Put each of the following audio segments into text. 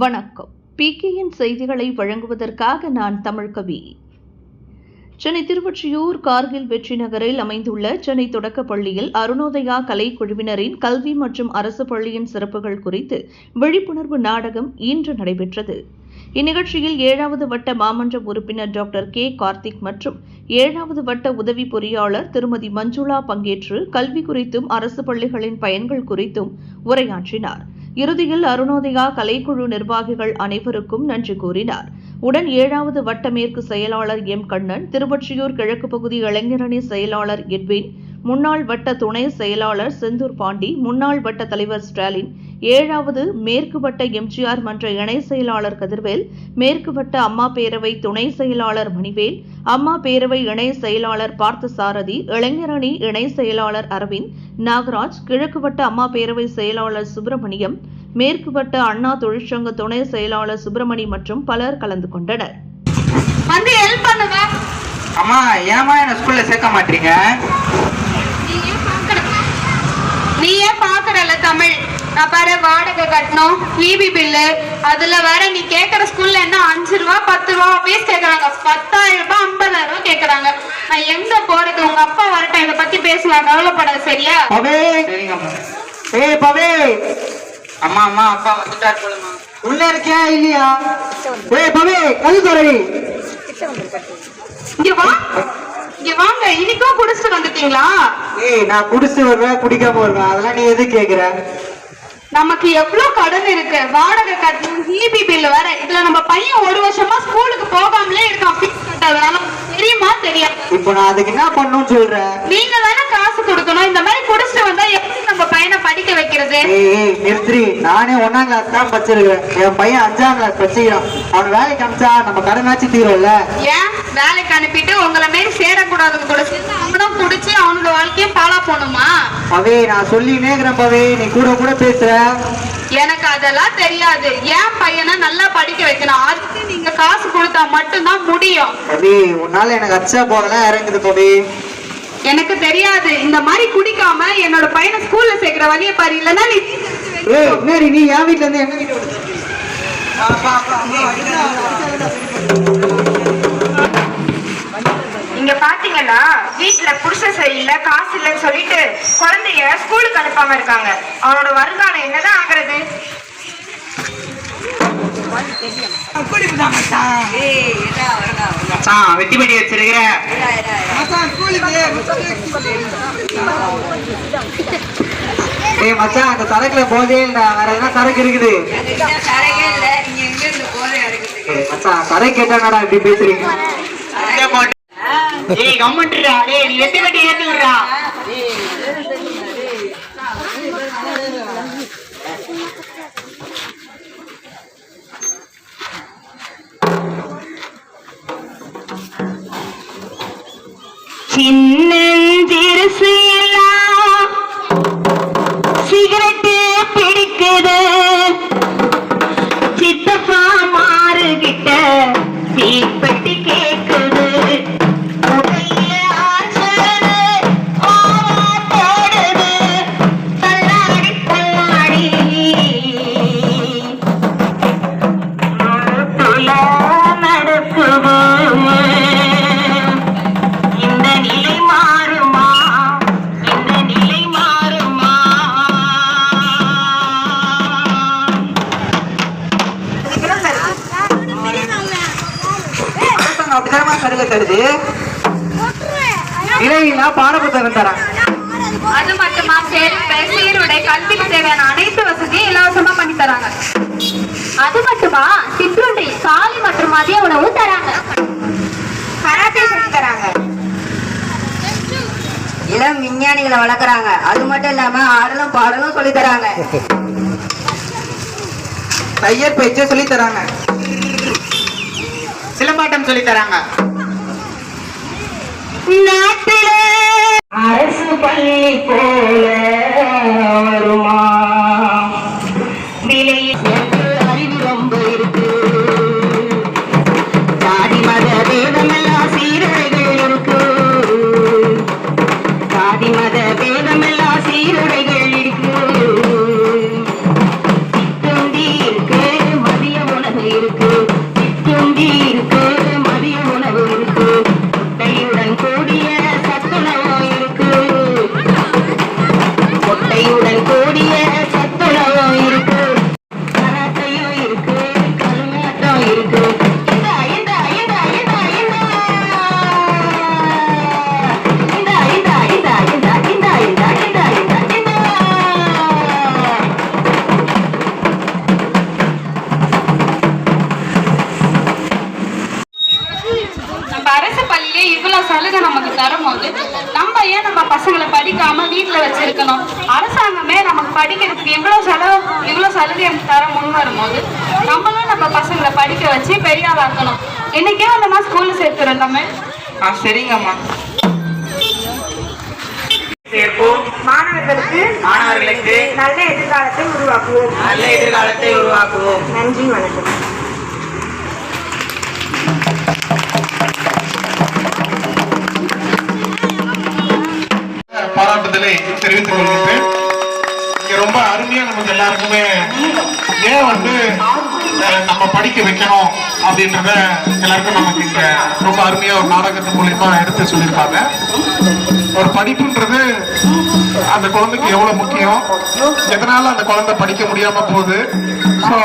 வணக்கம். பிகேயின் செய்திகளை வழங்குவதற்காக நான் தமிழ்கவி சென்னை திருவொற்றியூர் கார்கில் வெற்றி நகரில் அமைந்துள்ள சென்னை தொடக்கப் பள்ளியில் அருணோதயா கலைக்குழுவினரின் கல்வி மற்றும் அரசு பள்ளியின் சிறப்புகள் குறித்து விழிப்புணர்வு நாடகம் இன்று நடைபெற்றது. இந்நிகழ்ச்சியில் ஏழாவது வட்ட மாமன்ற உறுப்பினர் டாக்டர் கே. கார்த்திக் மற்றும் ஏழாவது வட்ட உதவி பொறியாளர் திருமதி மஞ்சுளா பங்கேற்று கல்வி குறித்தும் அரசு பள்ளிகளின் பயன்கள் குறித்தும் உரையாற்றினார். இறுதியில் அருணோதயா கலைக்குழு நிர்வாகிகள் அனைவருக்கும் நன்றி கூறினார். உடன் ஏழாவது வட்ட மேற்கு செயலாளர் எம் கண்ணன் திருவொற்றியூர் கிழக்கு பகுதி இளைஞரணி செயலாளர் எட்வின் முன்னாள் வட்ட துணை செயலாளர் செந்தூர் பாண்டி முன்னாள் வட்ட தலைவர் ஸ்டாலின் ஏழாவது மேற்கு வட்ட எம்ஜிஆர் மன்ற இணை செயலாளர் கதிர்வேல் மேற்கு வட்ட அம்மா பேரவை துணை செயலாளர் மணிவேல் அம்மா பேரவை இணை செயலாளர் பார்த்தசாரதி இளைஞரணி இணை செயலாளர் அரவிந்த் நாகராஜ் கிழக்கு வட்ட அம்மா பேரவை செயலாளர் சுப்பிரமணியம் மேற்கு வட்ட அண்ணா தொழிற்சங்க துணை செயலாளர் சுப்பிரமணி மற்றும் பலர் கலந்து கொண்டனர். வந்து ஹெல்ப் பண்ணுங்க. அம்மா ஏமா என்ன ஸ்கூல்ல சேர்க்க மாட்டீங்க? நீ ஏன் பாக்குறல தமிழ். நான் பாரு வாடகை கட்டணும் ஈபி பில்லு அதுல வேற நீ கேக்குற ஸ்கூல்ல என்ன அஞ்சு ரூபா பத்து ரூபா ஃபீஸ் கேக்குறாங்க. பத்தாயிரம் ரூபாய் ஐம்பதாயிரம் ரூபாய் கேக்குறாங்க. நான் எங்க போறது? உங்க அப்பா வரட்டும் இதை பத்தி பேசலாம். கவலைப்படாத சரியா? பவே ஏய் பவே அம்மா அம்மா அப்பா வந்துட்டார் போலுமா உள்ள இருக்கியா இல்லையா? ஏய் பவே தரவி இங்க வா. இங்க வாங்க இன்னைக்கும் குடிச்சிட்டு வந்துட்டீங்களா? ஏய் நான் குடிச்சு வருவேன் குடிக்காம வருவேன். அதெல்லாம் நீ எது கேக்குற? நமக்கு எவ்வளவு கடன் இருக்கு? வாடகை கட்டணும் ஈபி பில் வேற. இதுல நம்ம பையன் ஒரு வருஷமா ஸ்கூலுக்கு போகாமலே இருக்கான். ஃபீஸ் கட்டாதனால தெரியுமா? தெரியாது. இப்போ நான் அதுக்கு என்ன பண்ணணும்னு சொல்றேன் நீங்க தானே காசு கொடுக்கணும். இந்த மாதிரி குடிச்சிட்டு வந்தா எப்படி படிக்க வைக்கிறது? நிறுத்தி நானே ஒன்னாம் கிளாஸ் தான் படிச்சிருக்கிறேன். என் பையன் அஞ்சாம் கிளாஸ் படிச்சுக்கிறான். அவன் வேலைக்கு அனுப்பிச்சா நம்ம கடனாச்சும் தீரும்ல? ஏன்? வேலைக்கு அனுப்பிட்டு உங்களை மாரி சேரக்கூடாதுன்னு கூட. அவனும் குடிச்சு அவனோட வாழ்க்கையும் பாழா போகணுமா பவே நான் சொல்லினே இருக்கிறேன் பவே. நீ கூட கூட பேசுற. எனக்கு அதெல்லாம் தெரியாது. ஏன் பையனை நல்லா படிக்க வைக்கணும். அதுக்கு நீங்க காசு கொடுத்தா மட்டும்தான் முடியும். பவே உன்னால எனக்கு அச்சா போதெல்லாம் இறங்குது பவே. எனக்கு தெரியாது. இந்த மாதிரி குடிக்காம என்னோட பையனை ஸ்கூல்ல சேர்க்கிற வழியை பாரு. இல்லைன்னா நீ என்னடி நீ என் வீட்ல இருந்து எங்க வீட்டு இங்க பாத்தீங்கன்னா வீட்டுல புருஷன் சரியில்லை காசு இல்லைன்னு சொல்லிட்டு குழந்தைய ஸ்கூலுக்கு அனுப்பாம இருக்காங்க. அவனோட வருங்காலம் என்னதான் ஆகுறது? வெட்டி பண்ணி வச்சிருக்கிறேன் ஏய் மச்சான் அந்த சரக்குல போதே இல்ல வேற எதனா சரக்கு இருக்குது மச்சான் சரக்கு கேட்டானடா இப்படி பேசுறீங்க ஏய் கம்மன்ட்டுடா டேய் நீ வெட்டி வெட்டி ஏத்தி விடுறா சின்னஞ்சிறுசு சிகரெட்டு பிடிக்குது. சித்தப்பா மாறுகிட்ட. தீப்பெட்டி பாட புத்தகம் தரான். அது மட்டுமா? சீருடை கல்விக்கு தேவையான அனைத்து வசதியும் இலவசமா பண்ணி தராங்க. அது மட்டுமா? சிற்றுண்டி காலை மற்றும் மதிய உணவு தராங்க. கராத்தே சொல்லி தராங்க. இளம் விஞ்ஞானிகளை வளர்க்குறாங்க. அது மட்டும் இல்லாம ஆடலும் பாடலும் சொல்லி தராங்க. தையர் பேச்சை சொல்லி தராங்க. சிலம்பாட்டம் சொல்லி தராங்க. நாட்டில அரசு பள்ளி போல வருமா? விலையில் அறிவு ரொம்ப இருக்கு. ஜாதி மத வேதனை வரும்போது நம்மளும் நம்ம பசங்களை படிக்க வச்சு பெரிய ஆளாக்கணும் இன்னைக்கே அந்த மாதிரி ஸ்கூல்ல சேர்த்துறோம் தமிழ். ஆ சரிங்கம்மா. சேர்ப்போம். மாணவர்களுக்கு மாணவர்களுக்கு நல்ல எதிர்காலத்தை உருவாக்குவோம். நல்ல எதிர்காலத்தை உருவாக்குவோம். நன்றி வணக்கம். ஏன் வந்து நம்ம படிக்க வைக்கணும் அப்படின்றத எல்லாருக்கும் நமக்கு இங்க ரொம்ப அருமையா ஒரு நாடகத்து மூலியமா எடுத்து சொல்லியிருக்காங்க. ஒரு படிப்புன்றது அந்த குழந்தைக்கு எவ்வளவு முக்கியம்? எதனால அந்த குழந்தை படிக்க முடியாம போகுது? ஸோ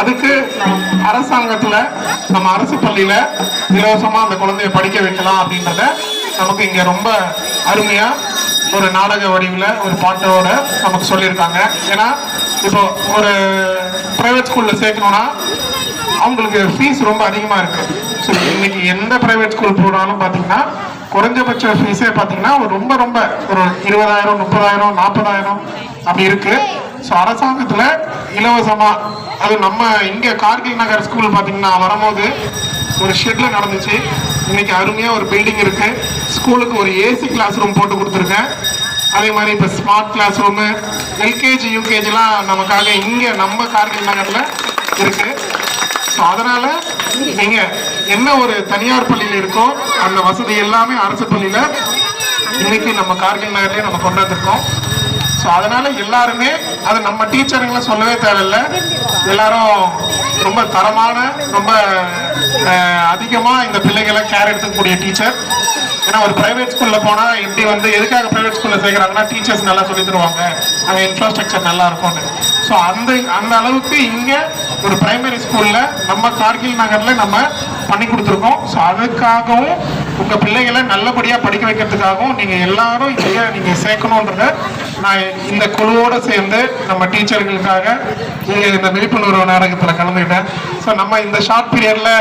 அதுக்கு அரசாங்கத்துல நம்ம அரசு பள்ளியில இலவசமா அந்த குழந்தைய படிக்க வைக்கலாம் அப்படின்றத நமக்கு இங்க ரொம்ப அருமையா ஒரு நாடக வடிவில் ஒரு பாட்டோட நமக்கு சொல்லியிருக்காங்க. ஏன்னா இப்போ ஒரு ப்ரைவேட் ஸ்கூலில் சேர்க்கணும்னா அவங்களுக்கு ஃபீஸ் ரொம்ப அதிகமாக இருக்கு. ஸோ இன்னைக்கு எந்த ப்ரைவேட் ஸ்கூல் போனாலும் பார்த்தீங்கன்னா குறைஞ்சபட்ச ஃபீஸே பார்த்தீங்கன்னா ரொம்ப ரொம்ப ஒரு இருபதாயிரம் முப்பதாயிரம் நாற்பதாயிரம் அப்படி இருக்கு. ஸோ அரசாங்கத்தில் இலவசமாக அது நம்ம இங்கே கார்கில் நகர் ஸ்கூல் பார்த்தீங்கன்னா வரும்போது ஒரு ஷெட்டில் நடந்துச்சு. இன்னைக்கு அருமையாக ஒரு பில்டிங் இருக்கு. ஸ்கூலுக்கு ஒரு ஏசி கிளாஸ் ரூம் போட்டு கொடுத்துருக்கேன். அதே மாதிரி இப்போ ஸ்மார்ட் கிளாஸ் ரூமு எல்கேஜி யூகேஜிலாம் நமக்காக இங்கே நம்ம கார்கில் நகரில் இருக்கு. ஸோ அதனால நீங்க என்ன ஒரு தனியார் பள்ளியில் இருக்கோ அந்த வசதி எல்லாமே அரசு பள்ளியில இன்னைக்கு நம்ம கார்கில் நகர்லயே நம்ம கொண்டாந்துருக்கோம். ஸோ அதனால எல்லாருமே அது நம்ம டீச்சருங்களை சொல்லவே தேவையில்லை. எல்லாரும் ரொம்ப தரமான ரொம்ப அதிகமாக இந்த பிள்ளைகளை கேர் எடுத்துக்கக்கூடிய டீச்சர். ஏன்னா ஒரு பிரைவேட் ஸ்கூலில் போனால் இப்படி வந்து எதுக்காக பிரைவேட் ஸ்கூலில் சேர்க்குறாங்கன்னா டீச்சர்ஸ் நல்லா சொல்லி தருவாங்க. அங்கே இன்ஃப்ராஸ்ட்ரக்சர் நல்லா இருக்கும்னு. ஸோ அந்த அந்த அளவுக்கு இங்கே ஒரு பிரைமரி ஸ்கூலில் நம்ம கார்கில் நகரில் நம்ம பண்ணி கொடுத்துருக்கோம். ஸோ அதுக்காகவும் உங்கள் பிள்ளைகளை நல்லபடியாக படிக்க வைக்கிறதுக்காகவும் நீங்கள் எல்லாரும் இதையே நீங்கள் சேர்க்கணுன்றத நான் இந்த குழுவோடு சேர்ந்து நம்ம டீச்சர்களுக்காக இங்கே இந்த விழிப்புணர்வு நாடகத்தில் கலந்துக்கிட்டேன். ஸோ நம்ம இந்த ஷார்ட் பீரியடில்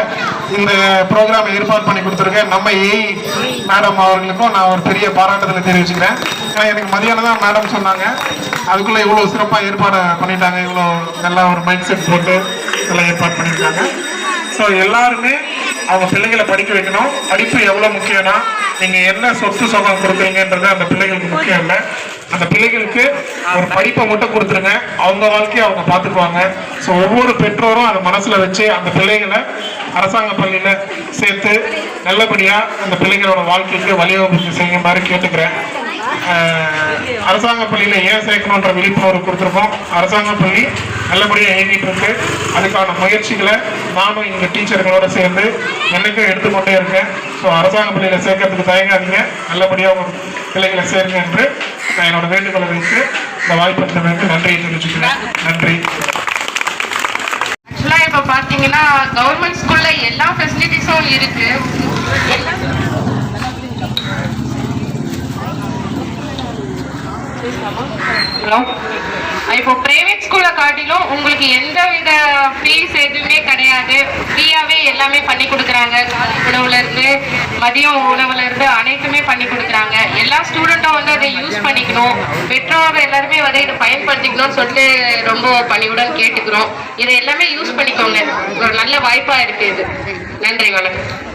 இந்த ப்ரோக்ராம் ஏற்பாடு பண்ணி கொடுத்துருக்கேன் நம்ம ஏஐ மேடம் அவர்களுக்கும் நான் ஒரு பெரிய பாராட்டுதலை தெரிவிச்சுக்கிறேன். ஏன்னா எனக்கு மதியானம் தான் மேடம் சொன்னாங்க. அதுக்குள்ளே இவ்வளோ சிறப்பாக ஏற்பாடு பண்ணிட்டாங்க. இவ்வளோ நல்லா ஒரு மைண்ட் செட் போட்டு இதெல்லாம் ஏற்பாடு பண்ணியிருக்காங்க. ஸோ எல்லாருமே அவங்க பிள்ளைகளை படிக்க வைக்கணும். படிப்பு எவ்வளோ முக்கியம்னா நீங்கள் என்ன சொத்து சொகம் கொடுக்குறீங்கன்றது அந்த பிள்ளைகளுக்கு முக்கியம் இல்லை. அந்த பிள்ளைகளுக்கு ஒரு படிப்பை மட்டும் கொடுத்துருங்க. அவங்க வாழ்க்கையை அவங்க பார்த்துக்குவாங்க. ஸோ ஒவ்வொரு பெற்றோரும் அதை மனசில் வச்சு அந்த பிள்ளைகளை அரசாங்க பள்ளியில் சேர்த்து நல்லபடியாக அந்த பிள்ளைகளோட வாழ்க்கைக்கு வழிவகுப்பு செய்யுமாறு கேட்டுக்கிறேன். அரசாங்க பள்ளியில் ஏன் சேர்க்கணுன்ற விழிப்புணர்வு கொடுத்துருக்கோம். அரசாங்க பள்ளி நல்லபடியாக இயங்கிட்டு இருக்கு. அதுக்கான முயற்சிகளை நானும் இங்கே டீச்சர்களோட சேர்ந்து என்னைக்கும் எடுத்துக்கொண்டே இருக்கேன். ஸோ அரசாங்க பள்ளியில் சேர்க்கறதுக்கு தயங்காதீங்க. நல்லபடியாக பிள்ளைகளை சேருங்க என்று நான் என்னோட வேண்டுகோளை வைத்து இந்த வாய்ப்பு நன்றியை தெரிவிச்சுக்கிறேன். நன்றி. ஆக்சுவலாக இப்போ பார்த்தீங்கன்னா கவர்மெண்ட் ஸ்கூலில் எல்லா ஃபெசிலிட்டிஸும் இருக்கு. ஹலோ. இப்போ பிரைவேட் ஸ்கூலை காட்டிலும் உங்களுக்கு எந்த வித ஃபீஸ் எதுவுமே கிடையாது. ஃப்ரீயாகவே எல்லாமே பண்ணி கொடுக்குறாங்க. காலை உணவுலேருந்து மதியம் உணவுலேருந்து அனைத்துமே பண்ணி கொடுக்குறாங்க. எல்லா ஸ்டூடெண்ட்டும் வந்து அதை யூஸ் பண்ணிக்கணும். பெற்றோர் எல்லாருமே வந்து இதை பயன்படுத்திக்கணும்னு சொல்லிட்டு ரொம்ப பணிவுடன் கேட்டுக்கிறோம். இதை எல்லாமே யூஸ் பண்ணிக்கோங்க. ஒரு நல்ல வாய்ப்பாக இருக்குது இது. நன்றி வணக்கம்.